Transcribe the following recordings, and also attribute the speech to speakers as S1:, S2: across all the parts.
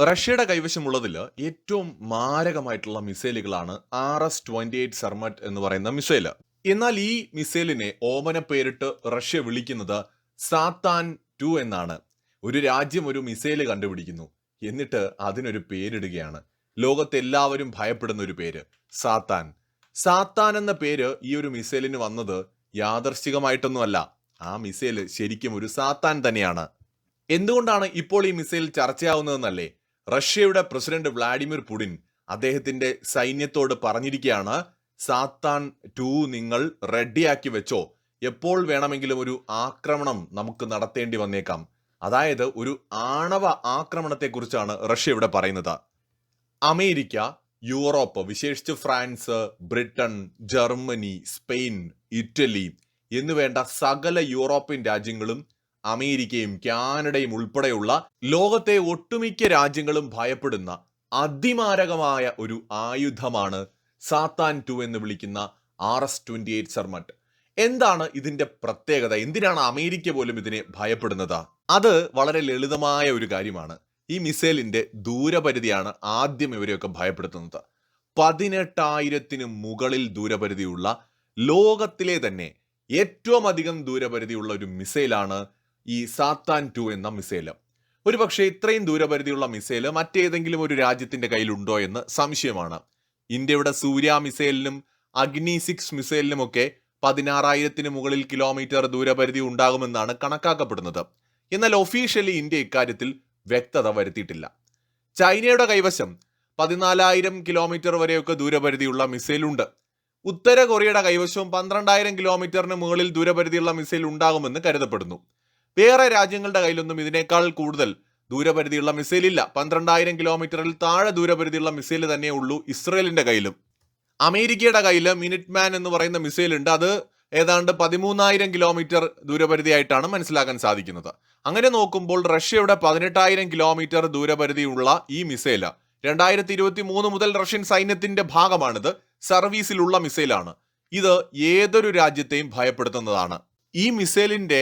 S1: റഷ്യയുടെ കൈവശമുള്ളതിൽ ഏറ്റവും മാരകമായിട്ടുള്ള മിസൈലുകളാണ് R S twenty eight Sarmat എന്ന് പറയുന്ന മിസൈൽ എന്നാൽ ഈ മിസൈലിനെ ഓമന പേരിട്ട് റഷ്യ വിളിക്കുന്നത് സാത്താൻ ടു എന്നാണ്. ഒരു രാജ്യം ഒരു മിസൈൽ കണ്ടുപിടിക്കുന്നു. എന്നിട്ട് അതിനൊരു പേരിടുകയാണ്. ലോകത്തെല്ലാവരും ഭയപ്പെടുന്ന ഒരു പേര് സാത്താൻ. സാത്താൻ എന്ന പേര് ഈ ഒരു മിസൈലിന് വന്നത് യാദർശികമായിട്ടൊന്നുമല്ല. ആ മിസൈൽ ശരിക്കും ഒരു സാത്താൻ തന്നെയാണ്. എന്തുകൊണ്ടാണ് ഇപ്പോൾ ഈ മിസൈൽ ചർച്ചയാവുന്നതെന്നല്ലേ? റഷ്യയുടെ പ്രസിഡന്റ് വ്ളാഡിമിർ പുടിൻ അദ്ദേഹത്തിന്റെ സൈന്യത്തോട് പറഞ്ഞിരിക്കുകയാണ് സാത്താൻ ടു നിങ്ങൾ റെഡിയാക്കി വെച്ചോ. എപ്പോൾ വേണമെങ്കിലും ഒരു ആക്രമണം നമുക്ക് നടത്തേണ്ടി വന്നേക്കാം. അതായത് ഒരു ആണവ ആക്രമണത്തെക്കുറിച്ചാണ് റഷ്യ ഇവിടെ പറയുന്നത്. അമേരിക്ക യൂറോപ്പ് വിശേഷിച്ച് France Britain Germany Spain Italy എന്നുവേണ്ട സകല യൂറോപ്യൻ രാജ്യങ്ങളും അമേരിക്കയും കാനഡയും ഉൾപ്പെടെയുള്ള ലോകത്തെ ഒട്ടുമിക്ക രാജ്യങ്ങളും ഭയപ്പെടുന്ന അതിമാരകമായ ഒരു ആയുധമാണ് സാത്താൻ ടു എന്ന് വിളിക്കുന്ന R S twenty eight Sarmat എന്താണ് ഇതിന്റെ പ്രത്യേകത? എന്തിനാണ് അമേരിക്ക പോലും ഇതിനെ ഭയപ്പെടുന്നത്? അത് വളരെ ലളിതമായ ഒരു കാര്യമാണ്. ഈ മിസൈലിന്റെ ദൂരപരിധിയാണ് ആദ്യം ഇവരെയൊക്കെ ഭയപ്പെടുത്തുന്നത്. പതിനെട്ടായിരത്തിന് മുകളിൽ ദൂരപരിധിയുള്ള ലോകത്തിലെ തന്നെ ഏറ്റവും അധികം ദൂരപരിധിയുള്ള ഒരു മിസൈലാണ് ഈ സാത്താൻ ടു എന്ന മിസൈൽ. ഒരുപക്ഷെ ഇത്രയും ദൂരപരിധിയുള്ള മിസൈൽ മറ്റേതെങ്കിലും ഒരു രാജ്യത്തിന്റെ കയ്യിലുണ്ടോ എന്ന് സംശയമാണ്. ഇന്ത്യയുടെ സൂര്യ മിസൈലിനും അഗ്നി സിക്സ് മിസൈലിനുമൊക്കെ പതിനാറായിരത്തിന് മുകളിൽ കിലോമീറ്റർ ദൂരപരിധി ഉണ്ടാകുമെന്നാണ് കണക്കാക്കപ്പെടുന്നത്. എന്നാൽ ഒഫീഷ്യലി ഇന്ത്യ ഇക്കാര്യത്തിൽ വ്യക്തത വരുത്തിയിട്ടില്ല. ചൈനയുടെ കൈവശം പതിനാലായിരം കിലോമീറ്റർ വരെയൊക്കെ ദൂരപരിധിയുള്ള മിസൈലുണ്ട്. ഉത്തര കൊറിയയുടെ കൈവശവും പന്ത്രണ്ടായിരം കിലോമീറ്ററിന് മുകളിൽ ദൂരപരിധിയുള്ള മിസൈൽ ഉണ്ടാകുമെന്ന് കരുതപ്പെടുന്നു. വേറെ രാജ്യങ്ങളുടെ കയ്യിലൊന്നും ഇതിനേക്കാൾ കൂടുതൽ ദൂരപരിധിയുള്ള മിസൈൽ ഇല്ല പന്ത്രണ്ടായിരം കിലോമീറ്ററിൽ താഴെ ദൂരപരിധിയുള്ള മിസൈൽ തന്നെ ഉള്ളൂ ഇസ്രയേലിന്റെ കയ്യിലും. അമേരിക്കയുടെ കയ്യിൽ മിനിറ്റ് മാൻ എന്ന് പറയുന്ന മിസൈൽ ഉണ്ട് അത് ഏതാണ്ട് പതിമൂന്നായിരം കിലോമീറ്റർ ദൂരപരിധിയായിട്ടാണ് മനസ്സിലാക്കാൻ സാധിക്കുന്നത്. അങ്ങനെ നോക്കുമ്പോൾ റഷ്യയുടെ പതിനെട്ടായിരം കിലോമീറ്റർ ദൂരപരിധിയുള്ള ഈ മിസൈൽ രണ്ടായിരത്തി ഇരുപത്തി മൂന്ന് മുതൽ റഷ്യൻ സൈന്യത്തിന്റെ ഭാഗമാണിത്. സർവീസിലുള്ള മിസൈലാണ്. ഇത് ഏതൊരു രാജ്യത്തെയും ഭയപ്പെടുത്തുന്നതാണ്. ഈ മിസൈലിന്റെ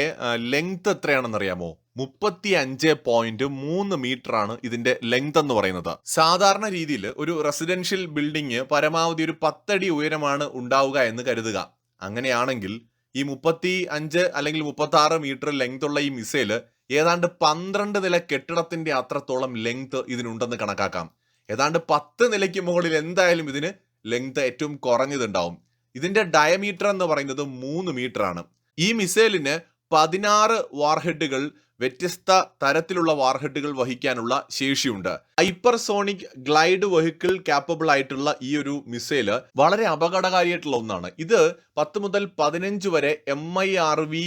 S1: ലെങ്ത് എത്രയാണെന്നറിയാമോ മുപ്പത്തി അഞ്ച് പോയിന്റ് മൂന്ന് മീറ്റർ ആണ് ഇതിന്റെ ലെങ്ത് എന്ന് പറയുന്നത്. സാധാരണ രീതിയിൽ ഒരു റെസിഡൻഷ്യൽ ബിൽഡിംഗ് പരമാവധി ഒരു പത്തടി ഉയരമാണ് ഉണ്ടാവുക എന്ന് കരുതുക. അങ്ങനെയാണെങ്കിൽ ഈ മുപ്പത്തി അഞ്ച് അല്ലെങ്കിൽ മുപ്പത്തി ആറ് മീറ്റർ ലെങ്ത് ഉള്ള ഈ മിസൈൽ ഏതാണ്ട് പന്ത്രണ്ട് നില കെട്ടിടത്തിന്റെ അത്രത്തോളം ലെങ്ത് ഇതിനുണ്ടെന്ന് കണക്കാക്കാം. ഏതാണ്ട് പത്ത് നിലയ്ക്ക് മുകളിൽ എന്തായാലും ഇതിന് ലെങ്ത് ഏറ്റവും കുറഞ്ഞതുണ്ടാവും. ഇതിന്റെ ഡയമീറ്റർ എന്ന് പറയുന്നത് മൂന്ന് മീറ്റർ ആണ്. ഈ മിസൈലിന് പതിനാറ് വാർഹെഡുകൾ വ്യത്യസ്ത തരത്തിലുള്ള വാർഹെഡുകൾ വഹിക്കാനുള്ള ശേഷിയുണ്ട്. ഹൈപ്പർസോണിക് ഗ്ലൈഡ് വെഹിക്കിൾ കാപ്പബിൾ ആയിട്ടുള്ള ഈ ഒരു മിസൈൽ വളരെ അപകടകാരിയായിട്ടുള്ള ഒന്നാണ്. ഇത് പത്ത് മുതൽ പതിനഞ്ച് വരെ M I R V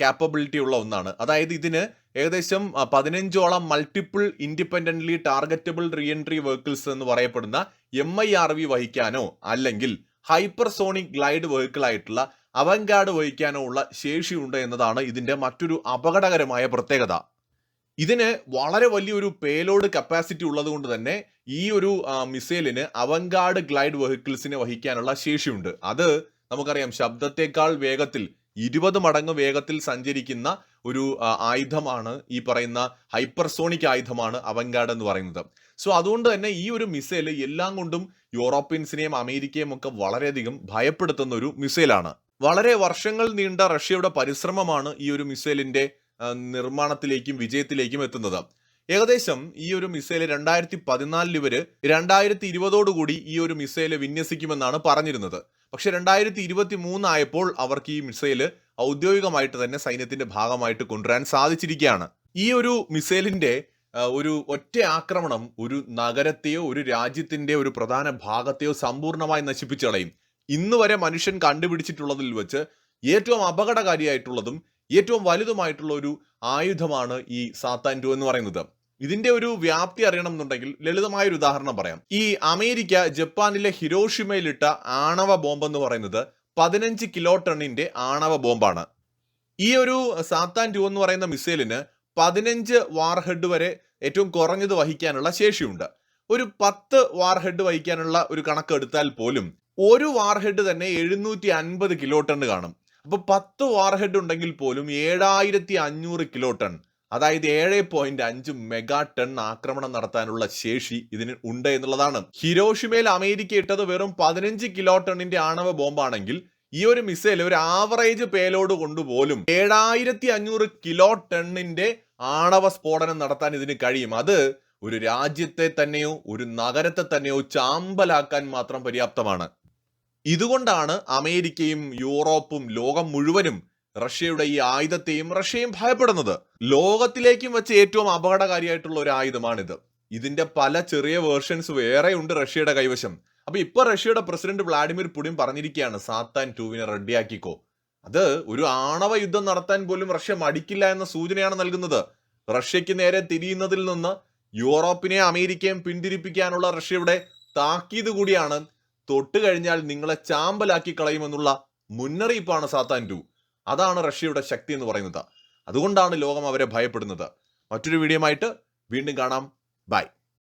S1: capability ഉള്ള ഒന്നാണ്. അതായത് ഇതിന് ഏകദേശം പതിനഞ്ചോളം multiple independently targetable reentry vehicles എന്ന് പറയപ്പെടുന്ന എം ഐ ആർ വി വഹിക്കാനോ അല്ലെങ്കിൽ ഹൈപ്പർസോണിക് ഗ്ലൈഡ് വെഹിക്കിൾ ആയിട്ടുള്ള അവൻഗാർഡ് വഹിക്കാനോ ഉള്ള ശേഷിയുണ്ട് എന്നതാണ് ഇതിന്റെ മറ്റൊരു അപകടകരമായ പ്രത്യേകത. ഇതിന് വളരെ വലിയൊരു പേലോഡ് കപ്പാസിറ്റി ഉള്ളത് കൊണ്ട് തന്നെ ഈ ഒരു മിസൈലിന് അവൻഗാർഡ് ഗ്ലൈഡ് വെഹിക്കിൾസിനെ വഹിക്കാനുള്ള ശേഷിയുണ്ട്. അത് നമുക്കറിയാം ശബ്ദത്തെക്കാൾ വേഗത്തിൽ ഇരുപത് മടങ്ങ് വേഗത്തിൽ സഞ്ചരിക്കുന്ന ഒരു ആയുധമാണ് ഈ പറയുന്ന ഹൈപ്പർസോണിക് ആയുധമാണ് അവൻഗാർഡ് എന്ന് പറയുന്നത്. സോ അതുകൊണ്ട് തന്നെ ഈ ഒരു മിസൈൽ എല്ലാം കൊണ്ടും യൂറോപ്യൻസിനെയും അമേരിക്കയും ഒക്കെ വളരെയധികം ഭയപ്പെടുത്തുന്ന ഒരു മിസൈലാണ് വളരെ വർഷങ്ങൾ നീണ്ട റഷ്യയുടെ പരിശ്രമമാണ് ഈ ഒരു മിസൈലിന്റെ നിർമ്മാണത്തിലേക്കും വിജയത്തിലേക്കും എത്തുന്നത്. ഏകദേശം ഈ ഒരു മിസൈൽ രണ്ടായിരത്തി പതിനാലിൽ ഇവർ രണ്ടായിരത്തി ഇരുപതോടുകൂടി ഈ ഒരു മിസൈൽ വിന്യസിക്കുമെന്നാണ് പറഞ്ഞിരുന്നത്. പക്ഷെ രണ്ടായിരത്തി ഇരുപത്തി മൂന്നായപ്പോൾ അവർക്ക് ഈ മിസൈൽ ഔദ്യോഗികമായിട്ട് തന്നെ സൈന്യത്തിന്റെ ഭാഗമായിട്ട് കൊണ്ടുവരാൻ സാധിച്ചിരിക്കുകയാണ്. ഈ ഒരു മിസൈലിന്റെ ഒരു ഒറ്റ ആക്രമണം ഒരു നഗരത്തെയോ ഒരു രാജ്യത്തിന്റെ ഒരു പ്രധാന ഭാഗത്തെയോ സമ്പൂർണമായി നശിപ്പിച്ചു കളയും. ഇന്ന് വരെ മനുഷ്യൻ കണ്ടുപിടിച്ചിട്ടുള്ളതിൽ വെച്ച് ഏറ്റവും അപകടകാരിയായിട്ടുള്ളതും ഏറ്റവും വലുതുമായിട്ടുള്ള ഒരു ആയുധമാണ് ഈ സാത്താൻ ടു എന്ന് പറയുന്നത്. ഇതിന്റെ ഒരു വ്യാപ്തി അറിയണം എന്നുണ്ടെങ്കിൽ ലളിതമായ ഒരു ഉദാഹരണം പറയാം. ഈ അമേരിക്ക ജപ്പാനിലെ ഹിരോഷിമയിലിട്ട ആണവ ബോംബ് എന്ന് പറയുന്നത് പതിനഞ്ച് കിലോ ടണ്ണിന്റെ ആണവ ബോംബാണ്. ഈ ഒരു സാത്താൻ ടു എന്ന് പറയുന്ന മിസൈലിന് പതിനഞ്ച് വാർഹെഡ് വരെ ഏറ്റവും കുറഞ്ഞത് വഹിക്കാനുള്ള ശേഷിയുണ്ട്. ഒരു പത്ത് വാർഹെഡ് വഹിക്കാനുള്ള ഒരു കണക്ക് എടുത്താൽ പോലും ഒരു വാർഹെഡ് തന്നെ എഴുന്നൂറ്റി അൻപത് കിലോ ടൺ കാണും. അപ്പോൾ പത്ത് വാർഹെഡ് ഉണ്ടെങ്കിൽ പോലും ഏഴായിരത്തി അഞ്ഞൂറ് കിലോ ടൺ അതായത് ഏഴ് പോയിന്റ് അഞ്ച് മെഗാ ടൺ ആക്രമണം നടത്താനുള്ള ശേഷി ഇതിന് ഉണ്ട് എന്നുള്ളതാണ്. ഹിരോഷിമയിൽ അമേരിക്ക ഇട്ടത് വെറും പതിനഞ്ച് കിലോ ടണ്ണിന്റെ ആണവ ബോംബാണെങ്കിൽ ഈ ഒരു മിസൈൽ ഒരു ആവറേജ് പേലോഡ് കൊണ്ടുപോലും ഏഴായിരത്തി അഞ്ഞൂറ് കിലോ ടണ്ണിന്റെ ആണവ സ്ഫോടനം നടത്താൻ ഇതിന് കഴിയും. അത് ഒരു രാജ്യത്തെ തന്നെയോ ഒരു നഗരത്തെ തന്നെയോ ചാമ്പലാക്കാൻ മാത്രം പര്യാപ്തമാണ്. ഇതുകൊണ്ടാണ് അമേരിക്കയും യൂറോപ്പും ലോകം മുഴുവനും റഷ്യയുടെ ഈ ആയുധത്തെയും റഷ്യയും ഭയപ്പെടുന്നത്. ലോകത്തിലേക്കും വെച്ച് ഏറ്റവും അപകടകാരിയായിട്ടുള്ള ഒരു ആയുധമാണിത്. ഇതിന്റെ പല ചെറിയ വേർഷൻസ് വേറെ ഉണ്ട് റഷ്യയുടെ കൈവശം. അപ്പൊ ഇപ്പൊ റഷ്യയുടെ പ്രസിഡന്റ് വ്ളാഡിമിർ പുടിൻ പറഞ്ഞിരിക്കുകയാണ് സാത്താൻ ടൂവിനെ റെഡിയാക്കിക്കോ അത് ഒരു ആണവ യുദ്ധം നടത്താൻ പോലും റഷ്യ മടിക്കില്ല എന്ന സൂചനയാണ് നൽകുന്നത്. റഷ്യക്ക് നേരെ തിരിയുന്നതിൽ നിന്ന് യൂറോപ്പിനെ അമേരിക്കയും പിന്തിരിപ്പിക്കാനുള്ള റഷ്യയുടെ താക്കീത് കൂടിയാണ് തൊട്ട് കഴിഞ്ഞാൽ നിങ്ങളെ ചാമ്പലാക്കി കളയുമെന്നുള്ള മുന്നറിയിപ്പാണ് സാത്താൻ ടു. അതാണ് റഷ്യയുടെ ശക്തി എന്ന് പറയുന്നത്. അതുകൊണ്ടാണ് ലോകം അവരെ ഭയപ്പെടുന്നത്. മറ്റൊരു വീഡിയോ ആയിട്ട് വീണ്ടും കാണാം. ബൈ.